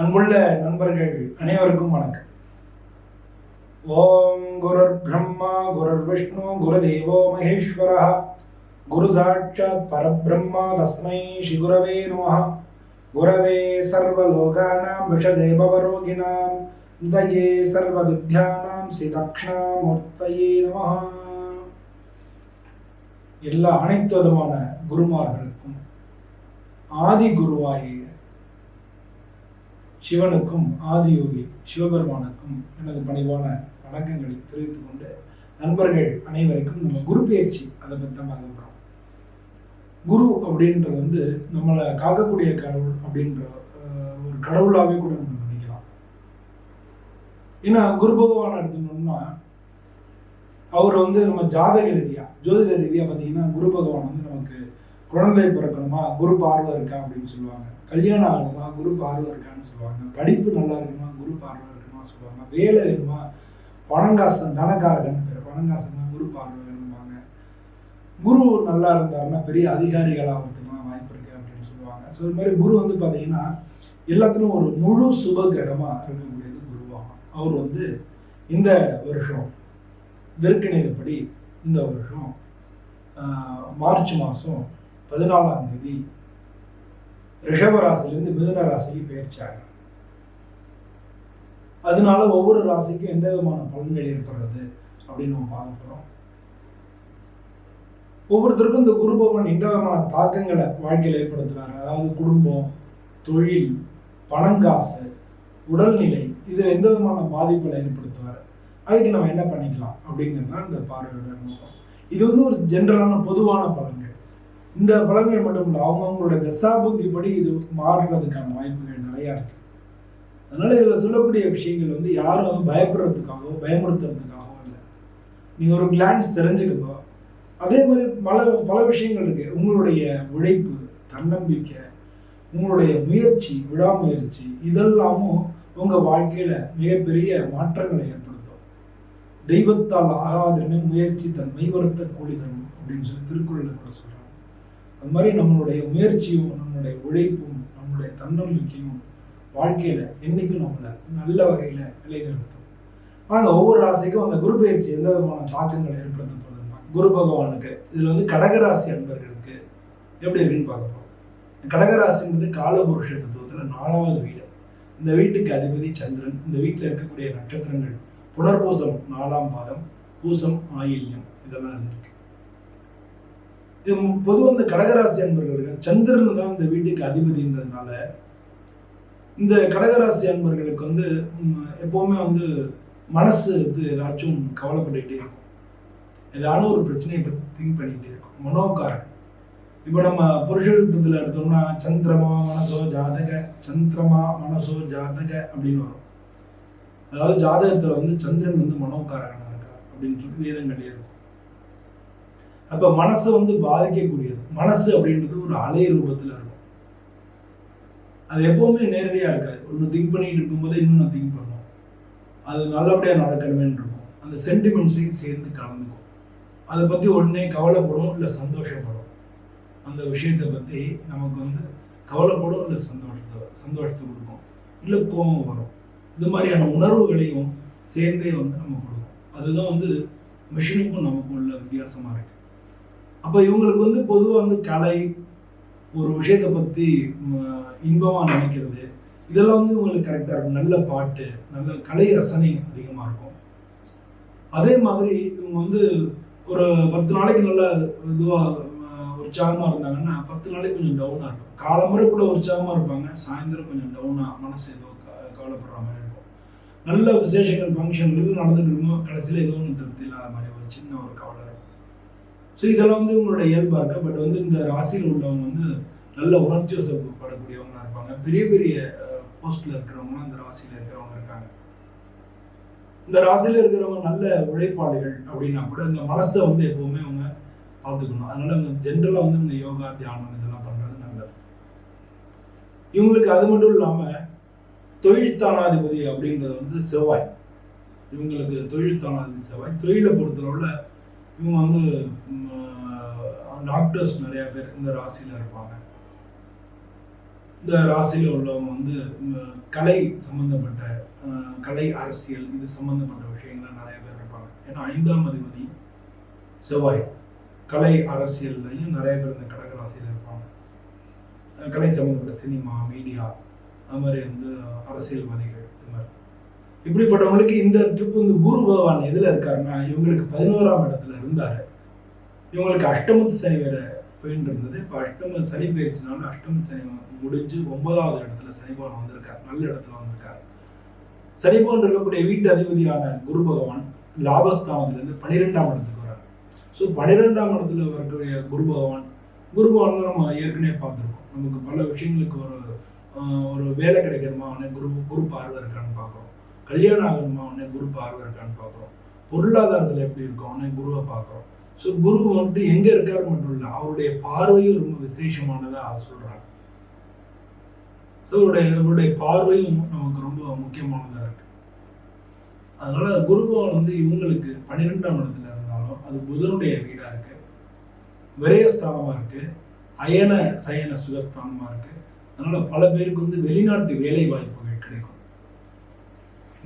அன்புள்ள நண்பர்கள் அனைவருக்கும் வணக்கம். ஓம் குருர் பிரம்மா குருர் விஷ்ணு குருதேவோ மகேஸ்வரः. குரு சாட்சாத் பரபிரம்மா தஸ்மை ஸ்ரீ குரவே நமः குரவே சர்வலோகானாம் விஷதே பவரோகிணாம் தயே சர்வ வித்யானாம் ஸ்ரீ தக்ஷணாமூர்த்தயே நம எல்லா அனைத்து விதமான குருமார்களுக்கும் ஆதி குருவாயே சிவனுக்கும் ஆதியோகி சிவபெருமானுக்கும் எனது பணிவான வணக்கங்களை தெரிவித்துக் கொண்டு நண்பர்கள் அனைவருக்கும் நம்ம குரு பயிற்சி அதை பத்தமாக போகிறோம் குரு அப்படின்றது வந்து நம்மளை காக்கக்கூடிய கடவுள் அப்படின்ற ஒரு கடவுளாகவே கூட நம்ம நினைக்கலாம். ஏன்னா குரு பகவான் எடுத்துக்கணும்னா அவர் வந்து நம்ம ஜாதக ரீதியா ஜோதிட ரீதியா பார்த்தீங்கன்னா குரு பகவான் வந்து நமக்கு குழந்தை பிறக்கணுமா குரு பார்வை இருக்கா அப்படின்னு சொல்லுவாங்க. கல்யாணம் ஆகணுமா? குரு பார்வை இருக்கான்னு சொல்லுவாங்க. படிப்பு நல்லா இருக்குமா? குரு பார்வை இருக்குமா? சொல்லுவாங்க. வேலை வேணுமா? பணங்காசன் தனக்காரகன் பேர். பணங்காசன்னா குரு பார்வை வேணும்பாங்க. குரு நல்லா இருந்தாருன்னா பெரிய அதிகாரிகளாக ஆகிறதுக்குலாம் வாய்ப்பு இருக்கு அப்படின்னு சொல்லுவாங்க. ஸோ இது மாதிரி குரு வந்து பார்த்தீங்கன்னா எல்லாத்துலையும் ஒரு முழு சுப கிரகமாக இருக்கக்கூடியது குருவாகும் அவர் வந்து இந்த வருஷம் தெற்கணிதப்படி இந்த வருஷம் மார்ச் மாதம் பதினாலாம் தேதி ரிஷப ராசியிலிருந்து மிதுன ராசிக்கு பயிற்சி ஆகிறார் அதனால ஒவ்வொரு ராசிக்கும் எந்த விதமான பலன்கள் ஏற்படுறது அப்படின்னு நம்ம பார்க்க போகிறோம் ஒவ்வொருத்தருக்கும் இந்த குரு பகவான் எந்த விதமான தாக்கங்களை வாழ்க்கையில் ஏற்படுத்துறாரு? அதாவது குடும்பம் தொழில் பணங்காசு உடல்நிலை இதில் எந்த விதமான பாதிப்புகளை ஏற்படுத்துவார்? அதுக்கு நம்ம என்ன பண்ணிக்கலாம் அப்படிங்கிறது தான் இந்த பார்வையோட நோக்கம். இது வந்து ஒரு ஜென்ரலான பொதுவான பலன்கள். இந்த பலன்கள் மட்டும் இல்லை அவங்கவுங்களோட தசாபுத்தி படி இது மாறுறதுக்கான வாய்ப்புகள் நிறையா இருக்கு. அதனால இதில் சொல்லக்கூடிய விஷயங்கள் வந்து யாரும் வந்து பயப்படுறதுக்காகவோ பயமுறுத்துறதுக்காகவோ இல்லை. நீங்கள் ஒரு கிளான்ஸ் தெரிஞ்சுக்கப்போ அதே மாதிரி பல பல விஷயங்கள் இருக்கு. உங்களுடைய உழைப்பு தன்னம்பிக்கை உங்களுடைய முயற்சி விடாமுயற்சி இதெல்லாமும் உங்கள் வாழ்க்கையில் மிகப்பெரிய மாற்றங்களை ஏற்படுத்தும். தெய்வத்தால் ஆகாதுன்னு முயற்சி தன் மெய்வருத்த தரும் அப்படின்னு சொல்லி திருக்குறளில் கூட சொல்கிறாங்க அது மாதிரி நம்மளுடைய முயற்சியும் நம்மளுடைய உழைப்பும் நம்மளுடைய தன்னம்பிக்கையும் வாழ்க்கையில் என்றைக்கும் நம்மளை நல்ல வகையில் நிலைநிறுத்தும். ஆக ஒவ்வொரு ராசிக்கும் அந்த குரு பயிற்சி எந்த விதமான தாக்கங்களை ஏற்படுத்த போகுதுன்னா குரு பகவானுக்கு இதில் வந்து கடகராசி அன்பர்களுக்கு எப்படி இருக்குன்னு பார்க்க போகிறோம் கடகராசின்றது காலபுருஷ தத்துவத்தில் நாலாவது வீடு. இந்த வீட்டுக்கு அதிபதி சந்திரன் இந்த வீட்டில் இருக்கக்கூடிய நட்சத்திரங்கள் புனர்பூசம் நாலாம் பாதம் பூசம் ஆயில்யம் இதெல்லாம் இதுல இருக்கு. இது பொதுவாக இந்த கடகராசி அன்பர்களுக்கு சந்திரன் தான் இந்த வீட்டுக்கு அதிபதின்றதுனால இந்த கடகராசி அன்பர்களுக்கு வந்து எப்போவுமே வந்து மனசு வந்து ஏதாச்சும் கவலைப்பட்டுக்கிட்டே இருக்கும். ஏதாவது ஒரு பிரச்சனையை பற்றி திங்க் பண்ணிக்கிட்டே இருக்கும். மனோகாரன். இப்போ நம்ம புருஷயுத்தத்தில் எடுத்தோம்னா சந்திரமா மனசோ ஜாதக சந்திரமா மனசோ ஜாதக அப்படின்னு வரும். அதாவது ஜாதகத்தில் வந்து சந்திரன் வந்து மனோகாரகனாக இருக்கா அப்படின்னு சொல்லி வேதங்கள் இருக்கும். அப்போ மனசை வந்து பாதிக்கக்கூடியது. மனசு அப்படின்றது ஒரு அலை ரூபத்தில் இருக்கும். அது எப்பவுமே நேரடியாக இருக்காது. ஒன்று திங்க் பண்ணிட்டு இருக்கும்போது இன்னொன்று திங்க் பண்ணும். அது நல்லபடியாக நடக்கணுமேன்னு இருக்கும். அந்த சென்டிமெண்ட்ஸையும் சேர்ந்து கலந்துக்கும். அதை பற்றி உடனே கவலைப்படும் இல்லை சந்தோஷப்படும் அந்த விஷயத்தை பற்றி நமக்கு வந்து கவலைப்படும் இல்லை சந்தோஷத்தை சந்தோஷத்தை கொடுக்கும். இல்லை கோபம் வரும். இது மாதிரியான உணர்வுகளையும் சேர்ந்தே வந்து நம்ம கொடுக்கும். அதுதான் வந்து மிஷினுக்கும் நமக்கும் உள்ள வித்தியாசமாக இருக்குது அப்போ இவங்களுக்கு வந்து பொதுவாக வந்து கலை ஒரு விஷயத்தை பற்றி இன்பமாக நினைக்கிறது இதெல்லாம் வந்து இவங்களுக்கு கரெக்டாக இருக்கும். நல்ல பாட்டு நல்ல கலை ரசனை அதிகமாக இருக்கும். அதே மாதிரி இவங்க வந்து ஒரு பத்து நாளைக்கு நல்ல இதுவாக உற்சாகமாக இருந்தாங்கன்னா பத்து நாளைக்கு கொஞ்சம் டவுனாக இருக்கும். காலம்பரை கூட உற்சாகமாக இருப்பாங்க. சாயந்தரம் கொஞ்சம் டவுனாக மனசு ஏதோ க- கவலைப்படுற மாதிரி இருக்கும். நல்ல விசேஷங்கள் ஃபங்க்ஷன்கள் நடந்துட்டு இருக்கும் கடைசியில் ஏதோ ஒன்று திருப்தி இல்லாத மாதிரி ஒரு சின்ன ஒரு கவலை ஸோ இதெல்லாம் வந்து உங்களோட இயல்பாக இருக்கு. பட் வந்து இந்த ராசியில் உள்ளவங்க வந்து நல்ல உணர்ச்சி வசப்படக்கூடியவங்களாக இருப்பாங்க. பெரிய பெரிய போஸ்டில் இருக்கிறவங்களாம் இந்த ராசியில் இருக்கிறவங்க இருக்காங்க. இந்த ராசியில் இருக்கிறவங்க நல்ல உழைப்பாளிகள் அப்படின்னா கூட இந்த மனசை வந்து எப்போவுமே அவங்க பார்த்துக்கணும். அதனால அவங்க ஜென்ரலாக வந்து இந்த யோகா தியானம் இதெல்லாம் பண்ணுறது நல்லது. இவங்களுக்கு அது மட்டும் இல்லாமல் தொழில் தானாதிபதி அப்படின்றது வந்து செவ்வாய். இவங்களுக்கு தொழில் தானாதிபதி செவ்வாய். தொழிலை பொறுத்தளவில் இவங்க வந்து டாக்டர்ஸ் நிறைய பேர் இந்த ராசியில் இருப்பாங்க. இந்த ராசியில் உள்ளவங்க வந்து கலை சம்மந்தப்பட்ட கலை அரசியல் இது சம்மந்தப்பட்ட விஷயங்கள்லாம் நிறைய பேர் இருப்பாங்க. ஏன்னா ஐந்தாம் அதிபதி செவ்வாய். கலை அரசியல்லையும் நிறைய பேர் இந்த கடக ராசியில் இருப்பாங்க. கலை சம்மந்தப்பட்ட சினிமா மீடியா அது மாதிரி வந்து அரசியல்வாதிகள் இது மாதிரி. இப்படிப்பட்டவங்களுக்கு இந்த ட்ரிப் வந்து குரு பகவான் எதில் இருக்காருன்னா இவங்களுக்கு பதினோராம் இடத்துல இருந்தார். இவங்களுக்கு அஷ்டமத்து சனி வேற போயின்னு இருந்தது. இப்போ அஷ்டம சனி பயிற்சினால அஷ்டம சனி முடிஞ்சு ஒன்பதாவது இடத்துல சனி பகவான் வந்திருக்கார். நல்ல இடத்துல வந்திருக்கார். சனி பகவான் இருக்கக்கூடிய வீட்டு அதிபதியான குரு பகவான் லாபஸ்தானத்திலிருந்து பனிரெண்டாம் இடத்துக்கு வரார் ஸோ பனிரெண்டாம் இடத்துல வரக்கூடிய குரு பகவான் குரு பகவான் நம்ம ஏற்கனவே பார்த்துருக்கோம். நமக்கு பல விஷயங்களுக்கு ஒரு ஒரு வேலை கிடைக்கணுமா? அவனே குரு குரு பார்வை இருக்கான்னு பார்க்குறோம். கல்யாணம் ஆகணுமா உடனே குரு பார்வை இருக்கான்னு பார்க்குறோம். பொருளாதாரத்தில் எப்படி இருக்கும் உடனே குருவை பார்க்குறோம். ஸோ குரு வந்துட்டு எங்கே இருக்காரு மட்டும் இல்லை அவருடைய பார்வையும் ரொம்ப விசேஷமானதா சொல்றாங்க அவருடைய அவருடைய பார்வையும் நமக்கு ரொம்ப முக்கியமானதா இருக்கு. அதனால குருபவன் வந்து இவங்களுக்கு பன்னிரெண்டாம் இடத்துல இருந்தாலும் அது புதனுடைய வீடா இருக்கு. விரயஸ்தானமாக இருக்கு. அயன சயன சுகஸ்தானமாக இருக்கு. அதனால பல பேருக்கு வந்து வெளிநாட்டு வேலை வாய்ப்பு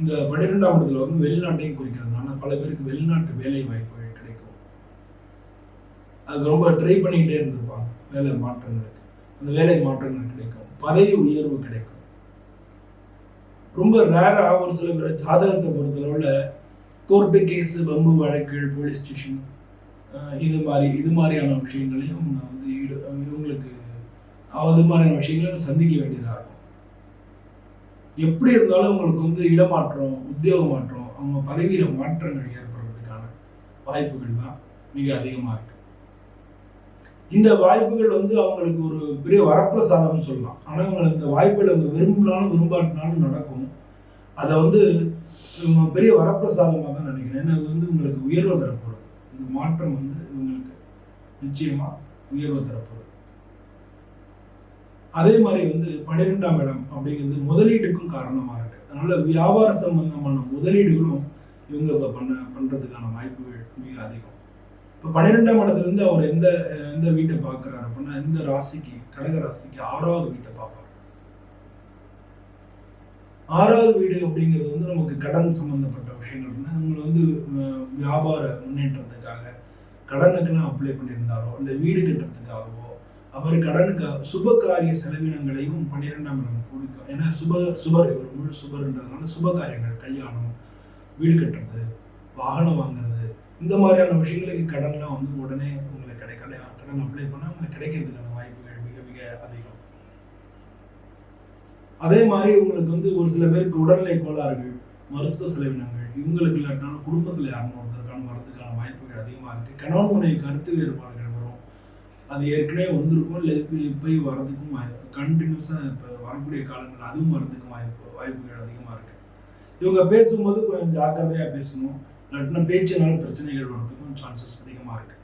இந்த பன்னிரெண்டாம் இடத்துல வந்து வெளிநாட்டையும் குறிக்கிறதுனால பல பேருக்கு வெளிநாட்டு வேலை வாய்ப்புகள் கிடைக்கும். அதுக்கு ரொம்ப ட்ரை பண்ணிக்கிட்டே இருந்திருப்பாங்க. வேலை மாற்றங்களுக்கு. அந்த வேலை மாற்றங்கள் கிடைக்கும். பதவி உயர்வு கிடைக்கும். ரொம்ப ரேராக ஒரு சில பேர் ஜாதகத்தை பொறுத்தளவில் கோர்ட்டு கேஸ் பம்பு வழக்குகள் போலீஸ் ஸ்டேஷன் இது மாதிரி இது மாதிரியான விஷயங்களையும் நான் வந்து ஈடு இவங்களுக்கு அது மாதிரியான விஷயங்களையும் சந்திக்க வேண்டியதாக இருக்கும். எப்படி இருந்தாலும் உங்களுக்கு வந்து இடமாற்றம் உத்தியோக மாற்றம் அவங்க பதவியில் மாற்றங்கள் ஏற்படுறதுக்கான வாய்ப்புகள் தான் மிக அதிகமாக இருக்கு. இந்த வாய்ப்புகள் வந்து அவங்களுக்கு ஒரு பெரிய வரப்பிரசாதம்னு சொல்லலாம். ஆனால் அவங்களுக்கு இந்த வாய்ப்புகள் அவங்க விரும்பினாலும் விரும்பாட்டினாலும் நடக்கும். அதை வந்து பெரிய வரப்பிரசாதமாக தான் நினைக்கிறேன். ஏன்னா அது வந்து உங்களுக்கு உயர்வு தரப்படும் இந்த மாற்றம் வந்து இவங்களுக்கு நிச்சயமாக உயர்வு தரப்படும் அதே மாதிரி வந்து பன்னிரெண்டாம் இடம் அப்படிங்கிறது முதலீடுக்கும் காரணமாக இருக்கு. அதனால வியாபார சம்பந்தமான முதலீடுகளும் இவங்க இப்போ பண்ண பண்ணுறதுக்கான வாய்ப்புகள் மிக அதிகம். இப்போ பன்னிரெண்டாம் இடத்துலேருந்து அவர் எந்த எந்த வீட்டை பார்க்குறாரு அப்படின்னா எந்த ராசிக்கு கடக ராசிக்கு ஆறாவது வீட்டை பார்ப்பார். ஆறாவது வீடு அப்படிங்கிறது வந்து நமக்கு கடன் சம்மந்தப்பட்ட விஷயங்கள்னா உங்களை வந்து வியாபார முன்னேற்றத்துக்காக கடனுக்கெல்லாம் அப்ளை பண்ணியிருந்தாரோ இல்லை வீடு கட்டுறதுக்காகவோ அவர் கடனுக்கு சுப காரிய செலவினங்களையும் பன்னிரெண்டாம் இடம் கொடுக்கும் ஏன்னா சுப சுபர் இவர் முழு சுபர்ன்றதுனால சுப காரியங்கள் கல்யாணம் வீடு கட்டுறது வாகனம் வாங்குறது இந்த மாதிரியான விஷயங்களுக்கு கடன்லாம் வந்து உடனே உங்களுக்கு கிடைக்கல கடன் அப்ளை பண்ணால் உங்களுக்கு கிடைக்கிறதுக்கான வாய்ப்புகள் மிக மிக அதிகம். அதே மாதிரி உங்களுக்கு வந்து ஒரு சில பேருக்கு உடல்நிலை கோளாறுகள் மருத்துவ செலவினங்கள் இவங்களுக்கு இல்லாட்டினாலும் குடும்பத்தில் யாரும் ஒருத்தருக்கான வரதுக்கான வாய்ப்புகள் அதிகமாக இருக்குது கணவன் மனைவி கருத்து வேறுபாடு அது ஏற்கனவே வந்திருக்கும் இல்லை இப்போ வரதுக்கும் வாய்ப்பு கண்டினியூஸாக இப்போ வரக்கூடிய காலங்கள் அதுவும் வரதுக்கும் வாய்ப்பு வாய்ப்புகள் அதிகமாக இருக்குது இவங்க பேசும்போது கொஞ்சம் ஜாக்கிரதையாக பேசணும். இல்லாட்டினா பேச்சினால பிரச்சனைகள் வரதுக்கும் சான்சஸ் அதிகமாக இருக்கு.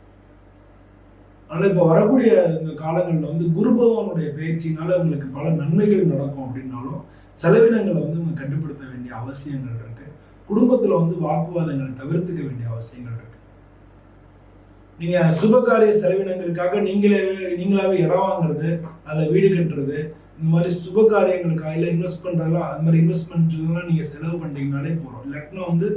அதனால் இப்போ வரக்கூடிய இந்த காலங்களில் வந்து குரு பகவானுடைய பயிற்சினால உங்களுக்கு பல நன்மைகள் நடக்கும் அப்படின்னாலும் செலவினங்களை வந்து நம்ம கட்டுப்படுத்த வேண்டிய அவசியங்கள் இருக்குது குடும்பத்தில் வந்து வாக்குவாதங்களை தவிர்த்துக்க வேண்டிய அவசியங்கள் இருக்குது நீங்கள் சுபகாரிய செலவினங்களுக்காக நீங்களே நீங்களாவே இடம் வாங்குறது அதில் வீடு கட்டுறது இந்த மாதிரி சுப காரியங்களுக்காக இல்லை இன்வெஸ்ட் பண்ணுறதெல்லாம் அது மாதிரி இன்வெஸ்ட்மெண்ட்லாம் நீங்கள் செலவு பண்ணிட்டீங்கனாலே போகிறோம் இல்லாட்டினா வந்து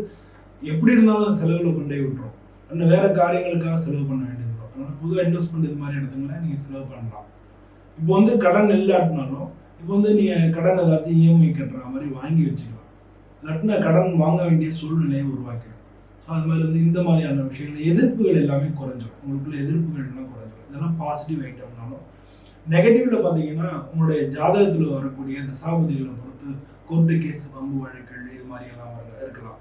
எப்படி இருந்தாலும் அந்த செலவில் கொண்டே போய் விட்டுரும். இன்னும் வேறு காரியங்களுக்காக செலவு பண்ண வேண்டியது வரும் அதனால் புதுவாக இன்வெஸ்ட்மெண்ட் இது மாதிரி இடத்துங்களை நீங்கள் செலவு பண்ணலாம். இப்போ வந்து கடன் இல்லாட்டினாலும் இப்போ வந்து நீங்கள் கடன் ஏதாச்சும் இஎம்ஐ கட்டுற மாதிரி வாங்கி வச்சுக்கலாம். இல்லாட்டினா கடன் வாங்க வேண்டிய சூழ்நிலையை உருவாக்கிடும் ஸோ அது மாதிரி வந்து இந்த மாதிரியான விஷயங்கள் எதிர்ப்புகள் எல்லாமே குறைஞ்சிடும் உங்களுக்குள்ள எதிர்ப்புகள் எல்லாம் குறைஞ்சிடும் இதெல்லாம் பாசிட்டிவ் ஐட்டம்னாலும் நெகட்டிவ்ல பார்த்தீங்கன்னா உங்களுடைய ஜாதகத்தில் வரக்கூடிய தசாபதிகளை பொறுத்து கோர்ட்டு கேஸ் பம்பு வழக்குகள் இது மாதிரி எல்லாம் வர- இருக்கலாம்.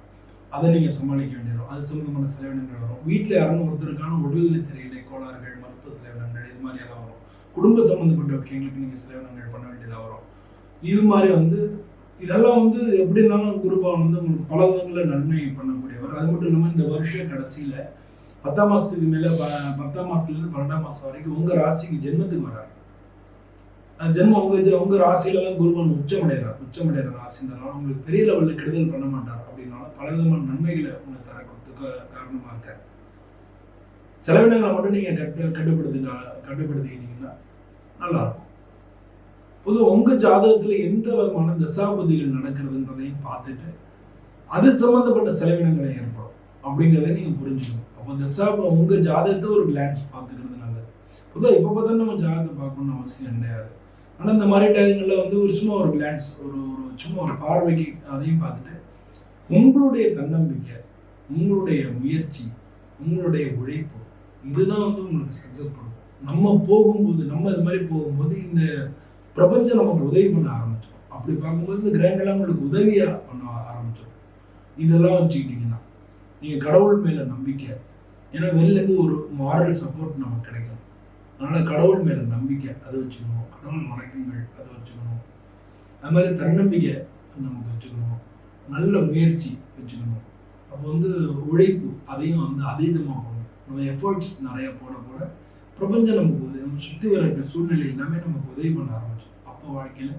அதை நீங்கள் சமாளிக்க வேண்டியது அது சம்மந்தமான செலவினங்கள் வரும். வீட்டில் யாரும் ஒருத்தருக்கான உடல்நிலை சரியில்லை கோளாறுகள் மருத்துவ செலவினங்கள் இது மாதிரி எல்லாம் வரும். குடும்ப சம்மந்தப்பட்ட விஷயங்களுக்கு நீங்கள் செலவினங்கள் பண்ண வேண்டியதாக வரும். இது மாதிரி வந்து இதெல்லாம் வந்து எப்படி இருந்தாலும் குருபவன் வந்து உங்களுக்கு பல விதங்களில் நன்மை பண்ணக்கூடியவர். அது மட்டும் இல்லாமல் இந்த வருஷ கடைசியில் பத்தாம் மாதத்துக்கு மேலே ப பத்தாம் மாதத்துலேருந்து பன்னெண்டாம் மாதம் வரைக்கும் உங்கள் ராசிக்கு ஜென்மத்துக்கு வராரு. ஜென்மம் உங்கள் இது- உங்க ராசியில தான் குருவன் உச்சமடைகிறார் உச்சமடைகிற ராசின்றனால உங்களுக்கு பெரிய லெவலில் கெடுதல் பண்ண மாட்டார் அப்படின்னாலும் பலவிதமான நன்மைகளை உங்களுக்கு தர காரணமாக இருக்கார். செலவினங்களை மட்டும் நீங்கள் கட்டு கட்டுப்படுத்தி கட்டுப்படுத்திக்கிட்டீங்கன்னா நல்லாயிருக்கும். பொது உங்கள் உங்க எந்த விதமான தசாபதிகள் நடக்கிறதுன்றதையும் பார்த்துட்டு அது சம்மந்தப்பட்ட செலவினங்களை ஏற்படும். அப்படிங்கிறத நீங்கள் புரிஞ்சுக்கணும். அப்போ தசாப உங்க ஜாதகத்தை ஒரு கிளான்ஸ் பார்த்துக்கிறது நல்லது. பொதுவாக இப்போ பார்த்தா நம்ம ஜாதகத்தை பார்க்கணும்னு அவசியம் கிடையாது. ஆனால் இந்த மாதிரி டைங்களில் வந்து ஒரு சும்மா ஒரு கிளான்ஸ் ஒரு ஒரு சும்மா ஒரு பார்வைக்கு அதையும் பார்த்துட்டு உங்களுடைய தன்னம்பிக்கை உங்களுடைய முயற்சி உங்களுடைய உழைப்பு இதுதான் வந்து உங்களுக்கு சக்ஸஸ் கொடுக்கும் நம்ம போகும்போது நம்ம இது மாதிரி போகும்போது இந்த பிரபஞ்சம் நமக்கு உதவி பண்ண ஆரம்பிச்சோம் அப்படி பார்க்கும்போது இந்த கிரகங்கள்லாம் உங்களுக்கு உதவியாக பண்ண ஆரம்பிச்சோம் இதெல்லாம் வச்சுக்கிட்டிங்கன்னா நீங்கள் கடவுள் மேலே நம்பிக்கை ஏன்னா வெளிலேருந்து ஒரு மாரல் சப்போர்ட் நமக்கு கிடைக்கும். அதனால் கடவுள் மேலே நம்பிக்கை அதை வச்சுக்கணும். கடவுள் வணக்கங்கள் அதை வச்சுக்கணும். அது மாதிரி தன்னம்பிக்கை நமக்கு வச்சுக்கணும். நல்ல முயற்சி வச்சுக்கணும். அப்போ வந்து உழைப்பு அதையும் வந்து அதீதமாக போகணும் நம்ம எஃபர்ட்ஸ் நிறையா போட போட பிரபஞ்சம் நமக்கு உதவி நம்ம சுற்றி வர சூழ்நிலை எல்லாமே நமக்கு உதவி பண்ண ஆரம்பிக்கும் அப்போ வாழ்க்கையில்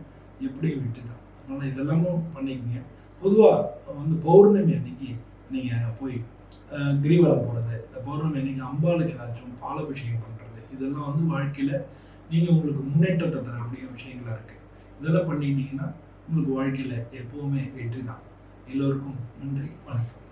எப்படி வெற்றி தான் அதனால் இதெல்லாமும் பண்ணிக்கங்க. பொதுவாக வந்து பௌர்ணமி அன்னைக்கு நீங்கள் போய் கிரிவலம் போகிறது இந்த பௌர்ணமி அன்னைக்கு அம்பாளுக்கு ஏதாச்சும் பாலாபிஷேகம் பண்ணுறது இதெல்லாம் வந்து வாழ்க்கையில் நீங்கள் உங்களுக்கு முன்னேற்றத்தை தரக்கூடிய விஷயங்களாக இருக்குது இதெல்லாம் பண்ணிட்டீங்கன்னா உங்களுக்கு வாழ்க்கையில் எப்போவுமே வெற்றி தான் எல்லோருக்கும் நன்றி வணக்கம்.